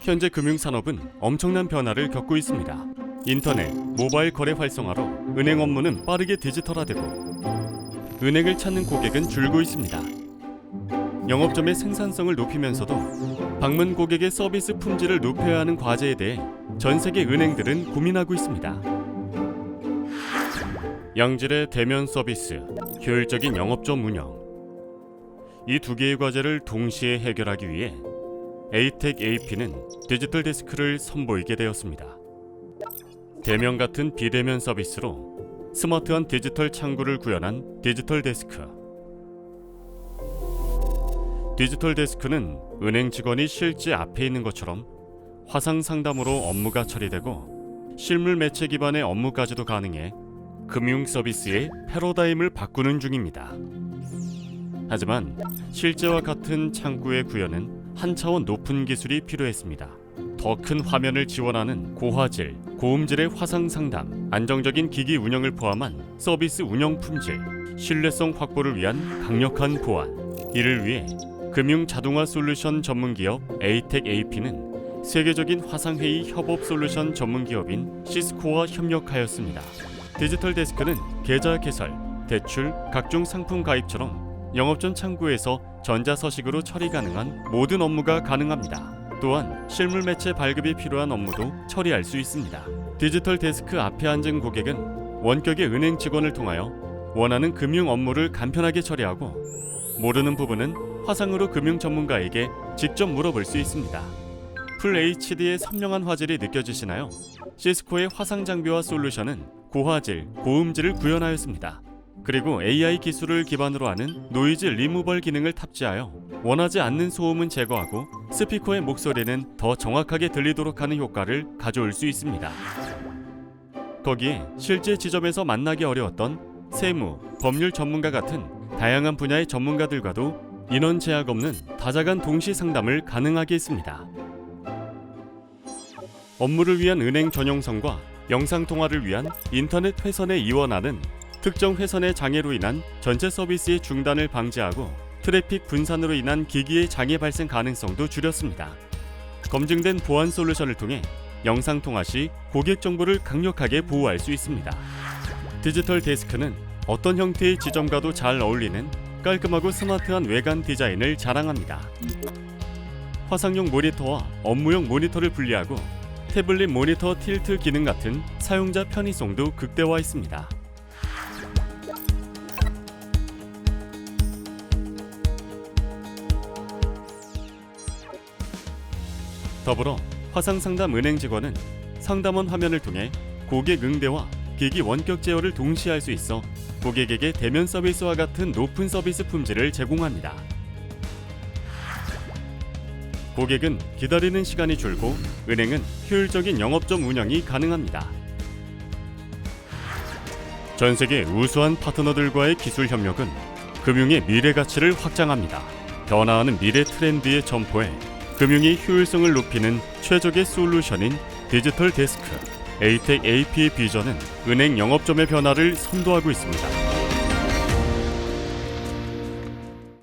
현재 금융산업은 엄청난 변화를 겪고 있습니다. 인터넷, 모바일 거래 활성화로 은행 업무는 빠르게 디지털화되고 은행을 찾는 고객은 줄고 있습니다. 영업점의 생산성을 높이면서도 방문 고객의 서비스 품질을 높여야 하는 과제에 대해 전 세계 은행들은 고민하고 있습니다. 양질의 대면 서비스, 효율적인 영업점 운영. 이 두 개의 과제를 동시에 해결하기 위해 에이텍 AP는 디지털 데스크를 선보이게 되었습니다. 대면 같은 비대면 서비스로 스마트한 디지털 창구를 구현한 디지털 데스크. 디지털 데스크는 은행 직원이 실제 앞에 있는 것처럼 화상 상담으로 업무가 처리되고 실물 매체 기반의 업무까지도 가능해 금융 서비스의 패러다임을 바꾸는 중입니다. 하지만 실제와 같은 창구의 구현은 한 차원 높은 기술이 필요했습니다. 더 큰 화면을 지원하는 고화질, 고음질의 화상 상담, 안정적인 기기 운영을 포함한 서비스 운영 품질, 신뢰성 확보를 위한 강력한 보안. 이를 위해 금융 자동화 솔루션 전문 기업 에이텍 AP는 세계적인 화상회의 협업 솔루션 전문 기업인 시스코와 협력하였습니다. 디지털 데스크는 계좌 개설, 대출, 각종 상품 가입처럼 영업전 창구에서 전자서식으로 처리 가능한 모든 업무가 가능합니다. 또한 실물 매체 발급이 필요한 업무도 처리할 수 있습니다. 디지털 데스크 앞에 앉은 고객은 원격의 은행 직원을 통하여 원하는 금융 업무를 간편하게 처리하고 모르는 부분은 화상으로 금융 전문가에게 직접 물어볼 수 있습니다. 풀 HD의 선명한 화질이 느껴지시나요? 시스코의 화상 장비와 솔루션은 고화질, 고음질을 구현하였습니다. 그리고 AI 기술을 기반으로 하는 노이즈 리무벌 기능을 탑재하여 원하지 않는 소음은 제거하고 스피커의 목소리는 더 정확하게 들리도록 하는 효과를 가져올 수 있습니다. 거기에 실제 지점에서 만나기 어려웠던 세무, 법률 전문가 같은 다양한 분야의 전문가들과도 인원 제약 없는 다자간 동시 상담을 가능하게 했습니다. 업무를 위한 은행 전용성과 영상 통화를 위한 인터넷 회선에 이원하는 특정 회선의 장애로 인한 전체 서비스의 중단을 방지하고 트래픽 분산으로 인한 기기의 장애 발생 가능성도 줄였습니다. 검증된 보안 솔루션을 통해 영상 통화 시 고객 정보를 강력하게 보호할 수 있습니다. 디지털 데스크는 어떤 형태의 지점과도 잘 어울리는 깔끔하고 스마트한 외관 디자인을 자랑합니다. 화상용 모니터와 업무용 모니터를 분리하고 태블릿 모니터 틸트 기능 같은 사용자 편의성도 극대화했습니다. 더불어 화상상담 은행 직원은 상담원 화면을 통해 고객 응대와 기기 원격 제어를 동시에 할 수 있어 고객에게 대면 서비스와 같은 높은 서비스 품질을 제공합니다. 고객은 기다리는 시간이 줄고 은행은 효율적인 영업점 운영이 가능합니다. 전 세계 우수한 파트너들과의 기술 협력은 금융의 미래 가치를 확장합니다. 변화하는 미래 트렌드의 점포에 금융의 효율성을 높이는 최적의 솔루션인 디지털 데스크 에이텍 AP의 비전은 은행 영업점의 변화를 선도하고 있습니다.